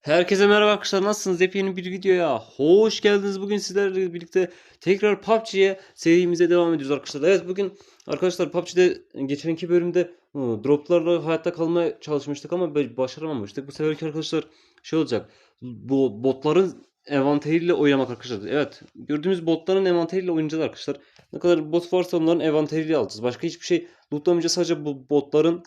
Herkese merhaba arkadaşlar nasılsınız? Yepyeni bir videoya hoş geldiniz. Bugün sizlerle birlikte tekrar PUBG'ye serimize devam ediyoruz arkadaşlar. Evet bugün arkadaşlar PUBG'de geçenki bölümde droplarla hayatta kalmaya çalışmıştık ama başaramamıştık. Bu seferki arkadaşlar şey olacak. Bu botların envanteriyle oynamak arkadaşlar. Evet gördüğümüz botların envanteriyle oynayacağız arkadaşlar. Ne kadar bot varsa onların envanteriyle alacağız. Başka hiçbir şey lootlamayacağız. Sadece bu botların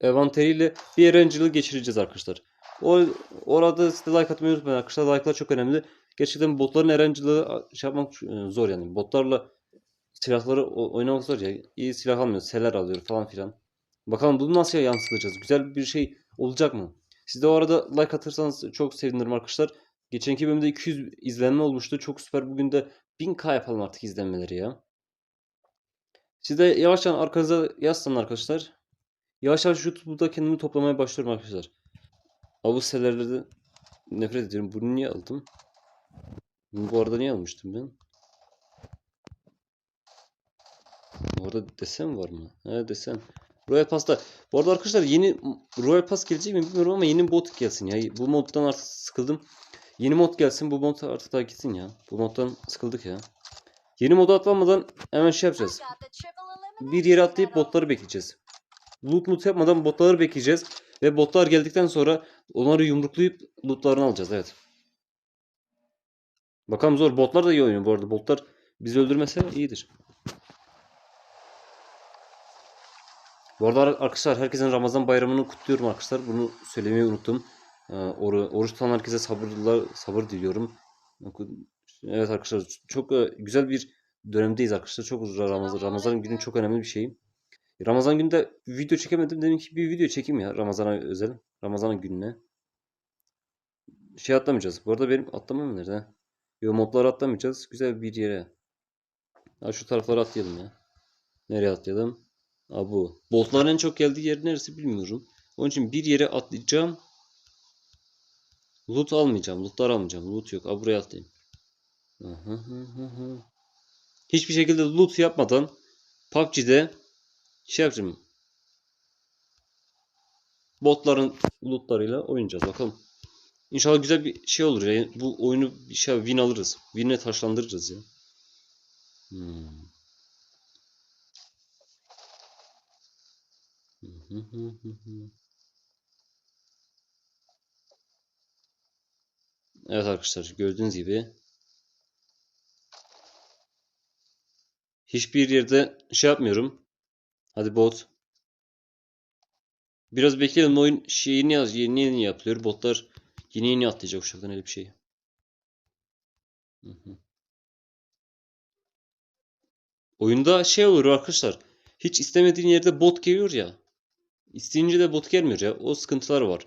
envanteriyle bir eğlenceli geçireceğiz arkadaşlar. O orada size like atmayı unutmayın arkadaşlar. Like'lar çok önemli. Gerçekten botların eğlenceli şey yapmak e, zor yani. Botlarla silahları oynamak zor ya. İyi silah almıyor. Seler alıyor falan filan. Bakalım bunu nasıl yansıtacağız? Güzel bir şey olacak mı? Siz de o arada like atırsanız çok sevinirim arkadaşlar. Geçenki bölümde 200 izlenme olmuştu. Çok süper. Bugün de 1000k yapalım artık izlenmeleri ya. Siz de yavaştan arkanıza yaslanın arkadaşlar. Yavaş yavaş YouTube'da kendimi toplamaya başlıyorum arkadaşlar. Selerleri nefret ediyorum. Bunu niye aldım? Bunu bu arada niye almıştım ben? Orada desen var mı? He desen. Royal Pass'ta. Bu arada arkadaşlar yeni Royal Pass gelecek mi bilmiyorum ama yeni bot gelsin ya. Bu moddan artık sıkıldım. Yeni mod gelsin. Bu mod artık daha gitsin ya. Bu moddan sıkıldık ya. Yeni moda atlanmadan hemen şey yapacağız. Bir yere atlayıp botları bekleyeceğiz. Loot loot yapmadan botları bekleyeceğiz. Ve botlar geldikten sonra onları yumruklayıp lootlarını alacağız. Evet. Bakalım zor. Botlar da iyi oynuyor bu arada. Botlar bizi öldürmese iyidir. Bu arada ar- arkadaşlar herkesin Ramazan bayramını kutluyorum arkadaşlar. Bunu söylemeyi unuttum. Ee, oru- oruç tutan herkese sabırlar, sabır diliyorum. Evet arkadaşlar çok e, güzel bir dönemdeyiz arkadaşlar. Çok uzun Ramazan. Ramazan günü çok önemli bir şey. Ramazan günde video çekemedim. Dedim ki bir video çekeyim ya Ramazan'a özel. Ramazan gününe. Şey atlamayacağız. Bu arada benim atlamam nerede? Yo modları atlamayacağız. Güzel bir yere. Ha şu taraflara atlayalım ya. Nereye atlayalım? Ha bu. Botların en çok geldiği yer neresi bilmiyorum. Onun için bir yere atlayacağım. Loot almayacağım. Lootlar almayacağım. Loot yok. Ha buraya atlayayım. Hiçbir şekilde loot yapmadan PUBG'de şey yapacağım. Botların lootlarıyla oynayacağız bakalım. İnşallah güzel bir şey olur ya. Bu oyunu şey win alırız. Win'e taşlandırırız ya. Hmm. Evet arkadaşlar gördüğünüz gibi hiçbir yerde şey yapmıyorum. Hadi bot. Biraz bekleyelim oyun şeyini yaz yeni yeni yapılıyor. Botlar yeni yeni atlayacak uçaktan öyle bir şey. Oyunda şey olur arkadaşlar. Hiç istemediğin yerde bot geliyor ya. İsteyince de bot gelmiyor ya. O sıkıntılar var.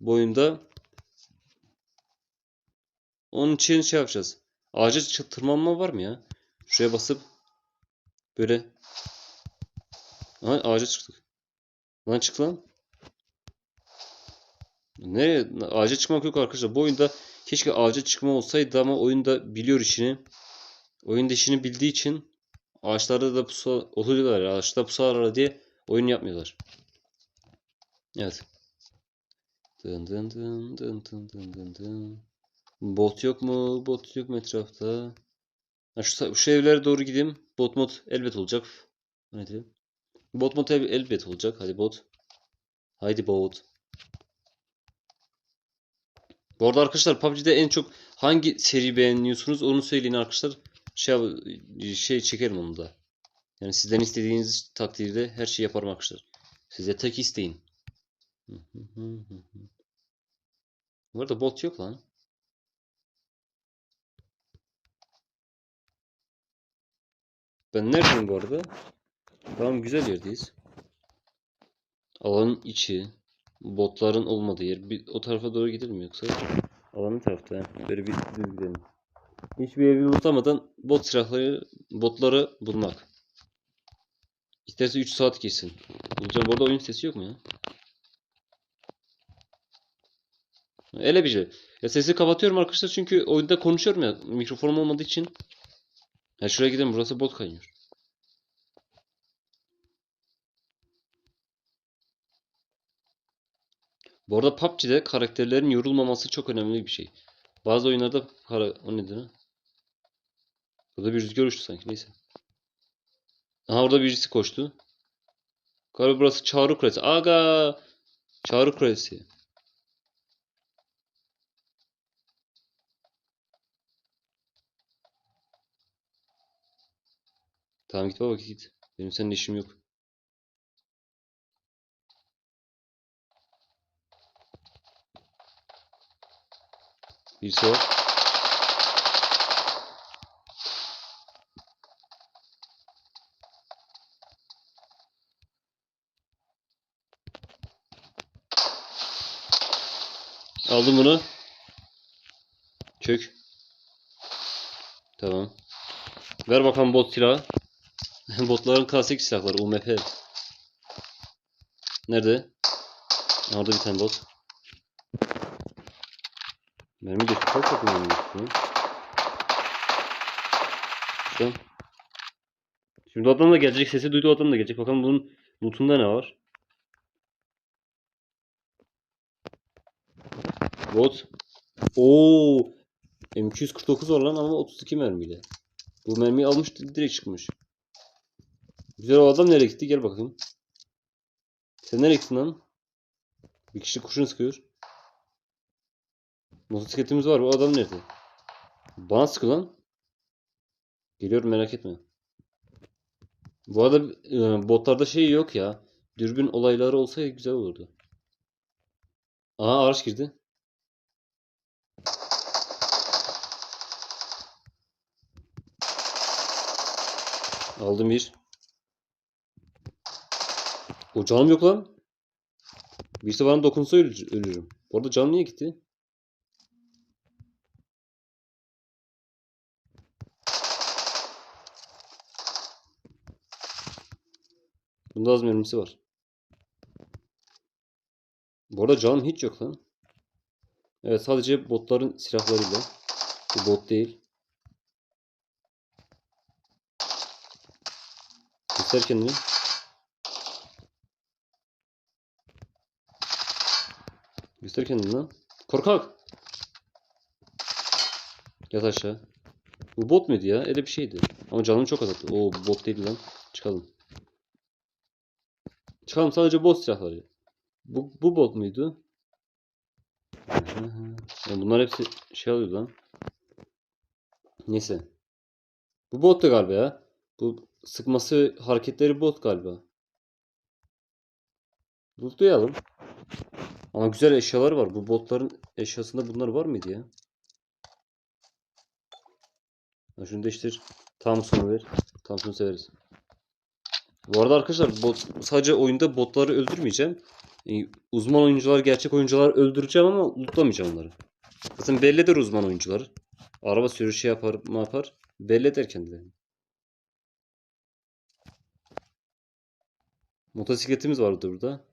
Bu oyunda. Onun için şey yapacağız. Ağaca tırmanma var mı ya? Şuraya basıp böyle. Aha, ağaca çıktık. Lan çık lan. Nereye? Ağaca çıkmak yok arkadaşlar. Bu oyunda keşke ağaca çıkma olsaydı ama oyunda biliyor işini. Oyunda işini bildiği için ağaçlarda da pusu oluyorlar. Ağaçta pusular diye oyun yapmıyorlar. Evet. Dın dın dın dın dın dın dın dın. Bot yok mu? Bot yok mu etrafta? Ha, şu, şu evlere doğru gideyim. Bot mod elbet olacak. Hadi. Bot el- elbet olacak. Hadi bot. Haydi bot. Bu arada arkadaşlar PUBG'de en çok hangi seri beğeniyorsunuz onu söyleyin arkadaşlar. Şey, şey çekerim onu da. Yani sizden istediğiniz takdirde her şeyi yaparım arkadaşlar. Size tek isteyin. Bu arada bot yok lan. Ben neredeyim bu arada? Tamam güzel yerdeyiz. Alanın içi. Botların olmadığı yer. Bir, o tarafa doğru gidelim yoksa? Alanın tarafta. Böyle bir düz gidelim. Hiçbir evi unutamadan bot silahları, botları bulmak. İsterse 3 saat geçsin. Bulacağım. Bu arada oyun sesi yok mu ya? Öyle bir şey. Ya sesi kapatıyorum arkadaşlar çünkü oyunda konuşuyorum ya. Mikrofonum olmadığı için. Ha şuraya gidelim. Burası bot kaynıyor. Bu arada PUBG'de karakterlerin yorulmaması çok önemli bir şey. Bazı oyunlarda kara... O nedir? Burada bir rüzgar uçtu sanki neyse. Aha orada birisi koştu. Galiba burası Çağrı Kulesi. Aga! Çağrı Kulesi. Tamam git baba git. Benim seninle işim yok. Var. Aldım bunu. Çök. Tamam. Ver bakalım bot silahı. Botların klasik silahları UMP. Nerede? Orada bir tane bot. Mermi de çok çok. Şuradan. Şimdi adam da gelecek. Sesi duydu adam da gelecek. Bakalım bunun lootunda ne var? Bot. Oo. M249 var lan ama 32 mermiyle. Bu mermiyi almış direkt çıkmış. Güzel o adam nereye gitti? Gel bakayım. Sen nereye gittin lan? Bir kişi kurşun sıkıyor. Motosikletimiz var. Bu adam nerede? Bana sıkıyor lan. Geliyorum merak etme. Bu arada e, botlarda şey yok ya. Dürbün olayları olsa güzel olurdu. Aha araç girdi. Aldım bir. O canım yok lan. Birisi bana dokunsa ölür- ölürüm. Bu arada canım niye gitti? Bunda az mermisi var. Bu arada canım hiç yok lan. Evet sadece botların silahlarıyla. Bu bot değil. Göster kendini. Göster kendini lan. Korkak. Yat aşağı. Bu bot muydu ya? Öyle bir şeydi. Ama canım çok azalttı. Oo bot değil lan. Çıkalım. Çıkalım sadece bot silahları. Bu, bu bot muydu? Ya bunlar hepsi şey alıyor lan. Neyse. Bu bottu galiba ya. Bu sıkması hareketleri bot galiba. Lootlayalım. Ama güzel eşyalar var. Bu botların eşyasında bunlar var mıydı ya? Ha şunu değiştir. Thompson'u ver. Thompson'u severiz. Bu arada arkadaşlar bot, sadece oyunda botları öldürmeyeceğim. E, uzman oyuncular, gerçek oyuncular öldüreceğim ama lootlamayacağım onları. Zaten belli eder uzman oyuncular. Araba sürüşü yapar, ne yapar? Belli eder kendilerini. Motosikletimiz vardı burada.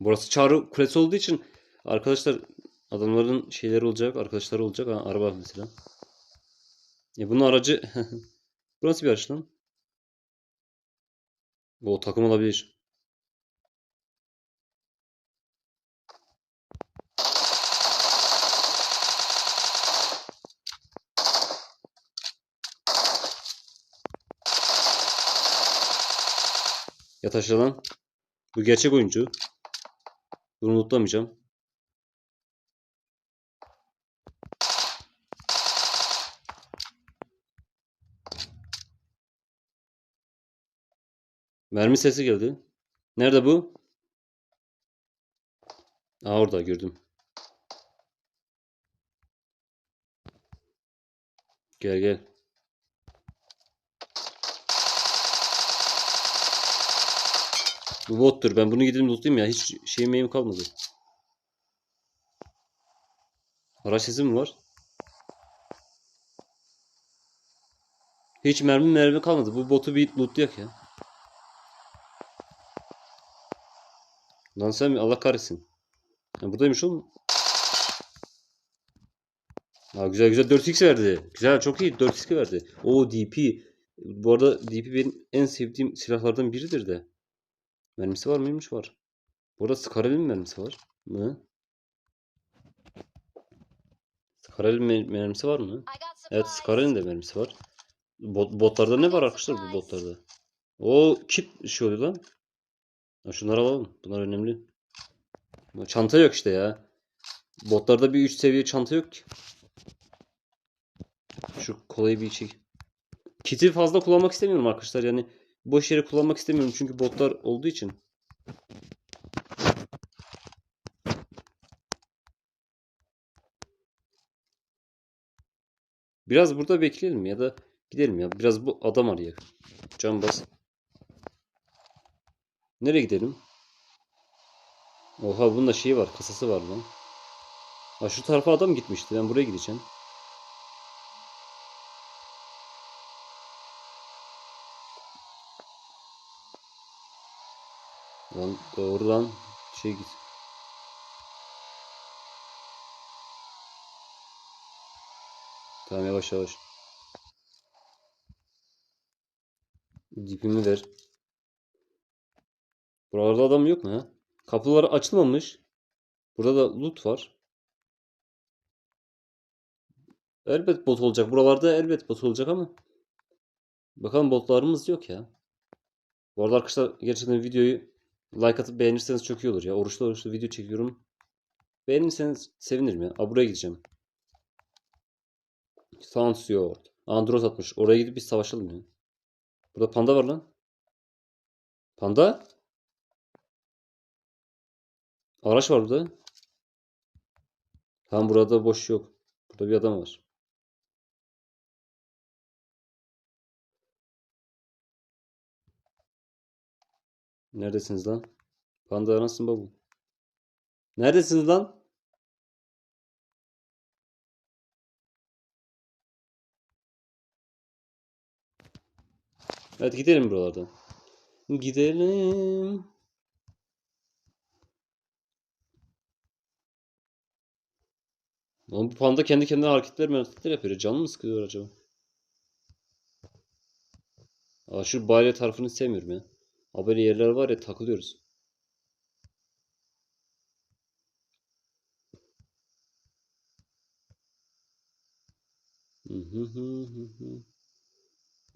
Burası Çağrı Kulesi olduğu için arkadaşlar adamların şeyleri olacak, arkadaşları olacak. Ha, araba mesela. Ya bunun aracı Bu nasıl bir araç lan? O takım olabilir. Yat aşağı lan. Bu gerçek oyuncu. Bunu unutlamayacağım. Mermi sesi geldi. Nerede bu? Aa orada gördüm. Gel gel. Bu bottur. Ben bunu gidip lootlayayım ya. Hiç şeyim meyim kalmadı. Araç sesi mi var? Hiç mermi mermi kalmadı. Bu botu bir lootlayak ya. Lan sen mi? Allah kahretsin. Ha, buradaymış oğlum. Aa, güzel güzel 4x verdi. Güzel çok iyi 4x verdi. O DP Bu arada DP benim en sevdiğim silahlardan biridir de. Mermisi var mıymış? Var. Bu arada Scarel'in mermisi var mı? Scarel'in mer- mermisi var mı? Evet Scarel'in de mermisi var. Bot, botlarda ne var arkadaşlar bu botlarda? O kit şey oluyor lan. Ha, şunları alalım. Bunlar önemli. Çanta yok işte ya. Botlarda bir üst seviye çanta yok ki. Şu kolayı bir çek. Kit'i fazla kullanmak istemiyorum arkadaşlar. Yani boş yere kullanmak istemiyorum çünkü botlar olduğu için. Biraz burada bekleyelim ya da gidelim ya. Biraz bu adam arayalım. Can bas. Nereye gidelim? Oha bunun da şeyi var. Kasası var lan. Ha şu tarafa adam gitmişti. Ben buraya gideceğim. Lan doğru lan. Şey git. Tamam yavaş yavaş. Dipimi ver. Buralarda adam yok mu ha? Kapılar açılmamış. Burada da loot var. Elbet bot olacak. Buralarda elbet bot olacak ama. Bakalım botlarımız yok ya. Bu arada arkadaşlar gerçekten videoyu like atıp beğenirseniz çok iyi olur ya. Oruçlu oruçlu video çekiyorum. Beğenirseniz sevinirim ya. Aa, buraya gideceğim. Sansiyord. Andros atmış. Oraya gidip biz savaşalım ya. Burada panda var lan. Panda? Araç var burada. Tamam burada boş yok. Burada bir adam var. Neredesiniz lan? Panda anasın babu. Neredesiniz lan? Hadi gidelim buralardan. Gidelim. Lan bu panda kendi kendine hareketler hareketler yapıyor. Canı mı sıkıyor acaba? Aa, şu Bale tarafını sevmiyorum ya. Böyle yerler var ya takılıyoruz.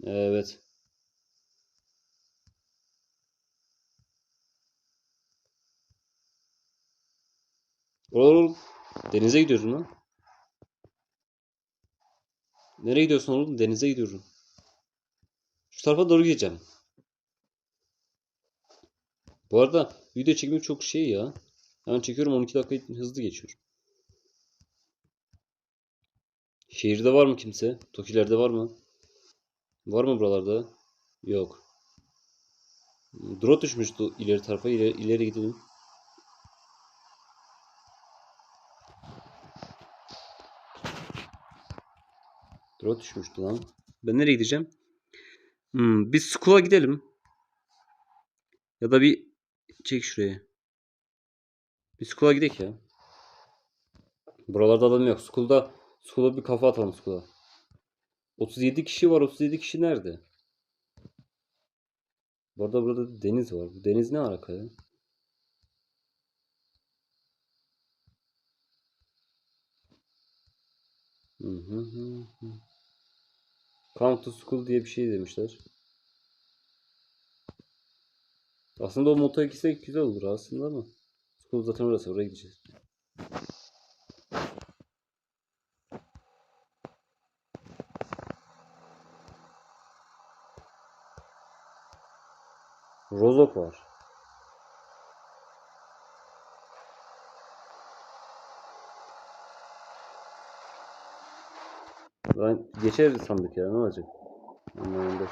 Evet. Oğlum denize gidiyorum lan. Nereye gidiyorsun oğlum? Denize gidiyorum. Şu tarafa doğru gideceğim. Bu arada video çekmek çok şey ya. Hemen çekiyorum 12 dakika hızlı geçiyor. Şehirde var mı kimse? Tokilerde var mı? Var mı buralarda? Yok. Drone düşmüştü ileri tarafa. İleri, ileri gidelim. Drone düşmüştü lan. Ben nereye gideceğim? Hmm, biz school'a gidelim. Ya da bir çek şuraya. Bir school'a gidelim ya. Buralarda adam yok. School'da school'a bir kafa atalım school'a. 37 kişi var. 37 kişi nerede? Bu arada burada deniz var. Bu deniz ne alaka ya? Hı hı hı hı. Come to school diye bir şey demişler. Aslında o motoya gitsek güzel olur aslında ama. School zaten orası. Oraya gideceğiz. Rozok var. Ben geçer sandık ya ne olacak? Anlamında.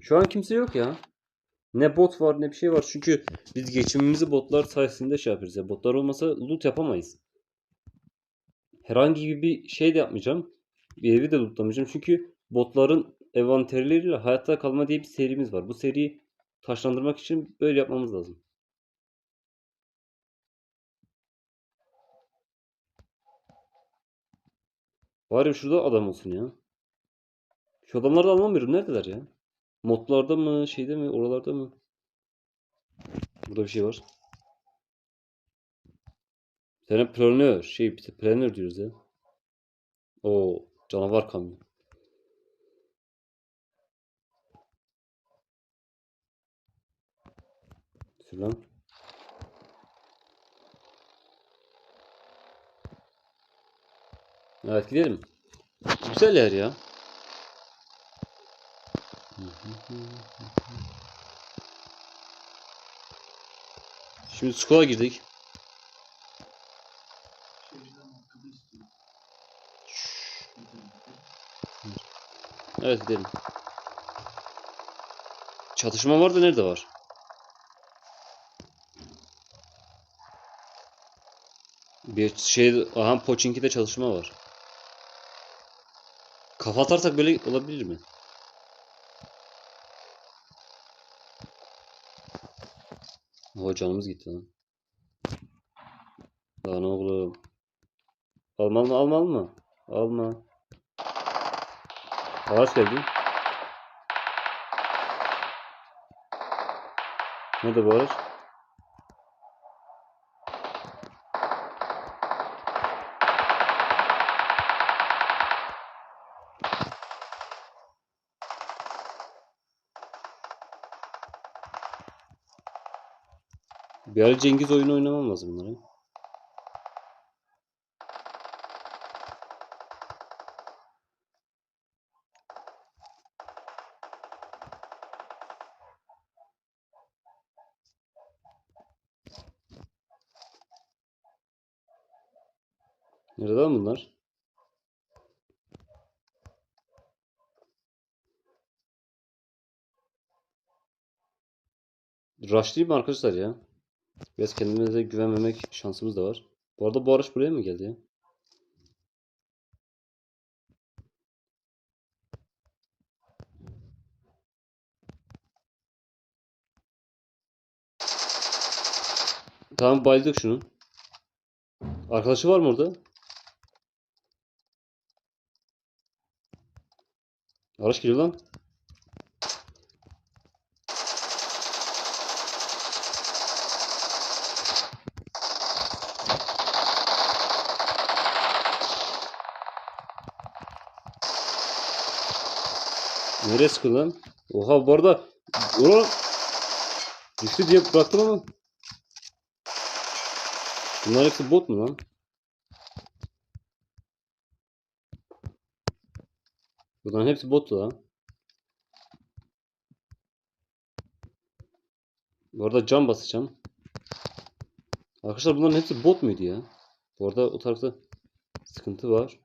Şu an kimse yok ya. Ne bot var ne bir şey var. Çünkü biz geçimimizi botlar sayesinde şey yapıyoruz ya. Botlar olmasa loot yapamayız. Herhangi bir şey de yapmayacağım. Bir evi de lootlamayacağım. Çünkü botların envanterleriyle hayatta kalma diye bir serimiz var. Bu seriyi taşlandırmak için böyle yapmamız lazım. Bari şurada adam olsun ya. Şu adamları da anlamıyorum. Neredeler ya? Modlarda mı? Şeyde mi? Oralarda mı? Burada bir şey var. Sen planör. Şey planör diyoruz ya. O canavar kamyon. Lan. Evet gidelim. Güzel yer ya. Şimdi skola girdik. Evet gidelim. Çatışma var da nerede var? Bir şey, aha Pochinki'de çalışma var. Kafa atarsak böyle olabilir mi? Oha canımız gitti lan. Lan oğlum. Almalı mı almalı mı? Alma. Ağaç geldi. Nerede bu ağaç? Bir ara Cengiz oyunu oynamam lazım bunlara. Nerede lan bunlar? Rushlayayım mı arkadaşlar ya? Biraz kendimize güvenmemek şansımız da var. Bu arada bu araç buraya mı geldi ya? Tamam bayıldık şunu. Arkadaşı var mı orada? Araç geliyor lan. Nereye sıkıyor lan? Oha bu arada Ulan Düştü diye bıraktım ama Bunlar hepsi bot mu lan? Bunların hepsi bottu lan. Bu arada cam basacağım. Arkadaşlar bunların hepsi bot muydu ya? Bu arada o tarafta sıkıntı var.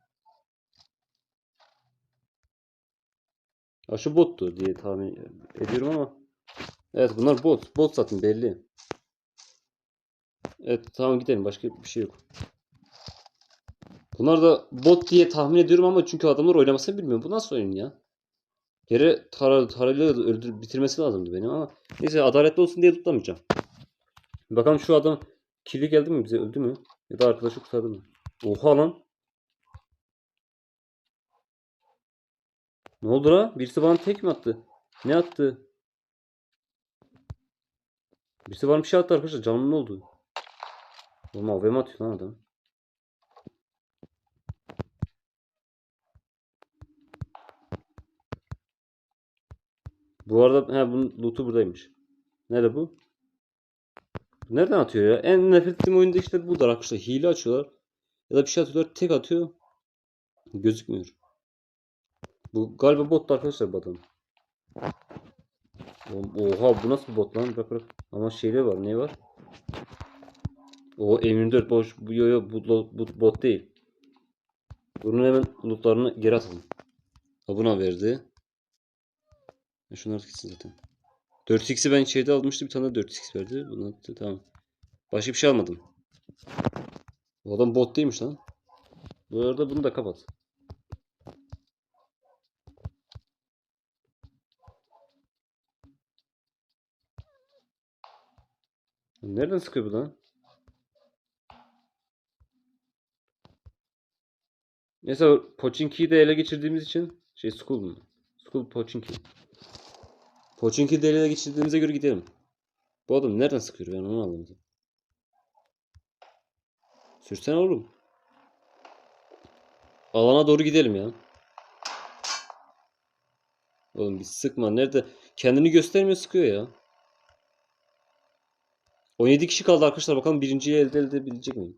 Şu bottu diye tahmin ediyorum ama. Evet bunlar bot. Bot zaten belli. Evet tamam gidelim. Başka bir şey yok. Bunlar da bot diye tahmin ediyorum ama çünkü adamlar oynamasını bilmiyor. Bu nasıl oyun ya? Geri tar tarayla öldür bitirmesi lazımdı benim ama neyse adaletli olsun diye tutamayacağım. Bakalım şu adam kirli geldi mi bize öldü mü? Ya da arkadaşı kurtardı mı? Oha lan. Ne oldu la? Birisi bana tek mi attı? Ne attı? Birisi bana bir şey attı arkadaşlar. Canım ne oldu? Oğlum AVM atıyor lan adam. Bu arada he bunun loot'u buradaymış. Nerede bu? Nereden atıyor ya? En nefret ettiğim oyunda işte bu da arkadaşlar. Hile açıyorlar. Ya da bir şey atıyorlar. Tek atıyor. Gözükmüyor. Bu galiba bot arkadaşlar bu adam. Oha bu nasıl bot lan? Bırak bırak. Ama şeyler var. Ne var? O M24 boş. Bu yo yo bu, bu bot değil. Bunun hemen lootlarını geri atalım. Ha buna verdi. Ya şunlar gitsin zaten. 4x'i ben şeyde almıştım. Bir tane de 4x verdi. Bunu attı. Tamam. Başka bir şey almadım. Bu adam bot değilmiş lan. Bu arada bunu da kapat. Nereden sıkıyor bu lan? Neyse Pochinki'yi de ele geçirdiğimiz için şey Skull mu? Skull Pochinki. Pochinki'yi de ele geçirdiğimize göre gidelim. Bu adam nereden sıkıyor ben onu anlamadım. Sürsene oğlum. Alana doğru gidelim ya. Oğlum bir sıkma. Nerede? Kendini göstermiyor sıkıyor ya. 17 kişi kaldı arkadaşlar. Bakalım birinciyi elde edebilecek miyim?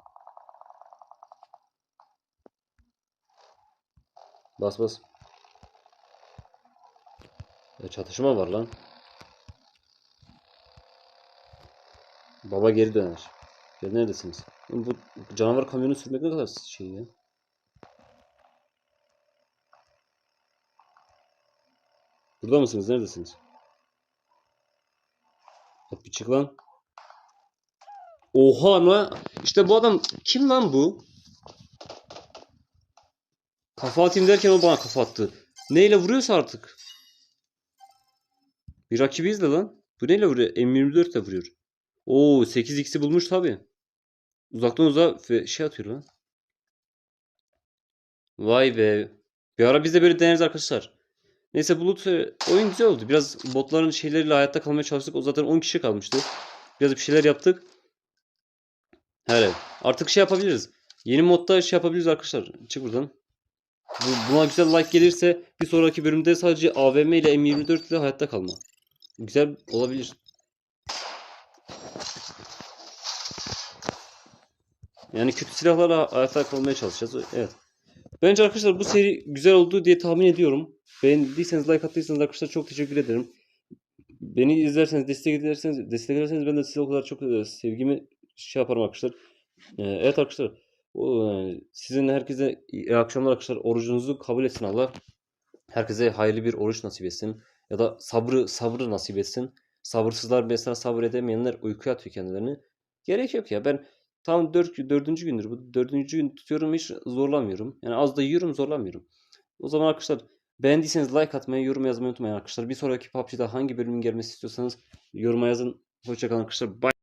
Bas bas. Ya çatışma var lan. Baba geri döner. Ya neredesiniz? Bu canavar kamyonu sürmek ne kadar şey ya. Burada mısınız? Neredesiniz? Hop bir çık lan. Oha lan. İşte bu adam kim lan bu? Kafa atayım derken o bana kafa attı. Neyle vuruyorsa artık. Bir rakibiyiz de lan. Bu neyle vuruyor? M24 ile vuruyor. Oo 8x'i bulmuş tabi. Uzaktan uzağa şey atıyor lan. Vay be. Bir ara biz de böyle deneriz arkadaşlar. Neyse Bulut e, oyun güzel oldu. Biraz botların şeyleriyle hayatta kalmaya çalıştık. O zaten 10 kişi kalmıştı. Biraz bir şeyler yaptık. Hele. Artık şey yapabiliriz. Yeni modda şey yapabiliriz arkadaşlar. Çık buradan. Bu, buna güzel like gelirse bir sonraki bölümde sadece AVM ile M24 ile hayatta kalma. Güzel olabilir. Yani kötü silahlarla hayatta kalmaya çalışacağız. Evet. Bence arkadaşlar bu seri güzel oldu diye tahmin ediyorum. Beğendiyseniz like attıysanız arkadaşlar çok teşekkür ederim. Beni izlerseniz destek ederseniz destek ederseniz ben de size o kadar çok e, sevgimi şey yaparım arkadaşlar. Ee, Evet arkadaşlar. E, sizin herkese iyi akşamlar arkadaşlar. Orucunuzu kabul etsin Allah. Herkese hayırlı bir oruç nasip etsin. Ya da sabrı sabrı nasip etsin. Sabırsızlar mesela sabır edemeyenler uykuya atıyor kendilerini. Gerek yok ya. Ben tam 4 dördüncü gündür. Bu dördüncü gün tutuyorum hiç zorlamıyorum. Yani az da yiyorum zorlamıyorum. O zaman arkadaşlar beğendiyseniz like atmayı, yorum yazmayı unutmayın arkadaşlar. Bir sonraki PUBG'da hangi bölümün gelmesi istiyorsanız yoruma yazın. Hoşçakalın arkadaşlar. Bye.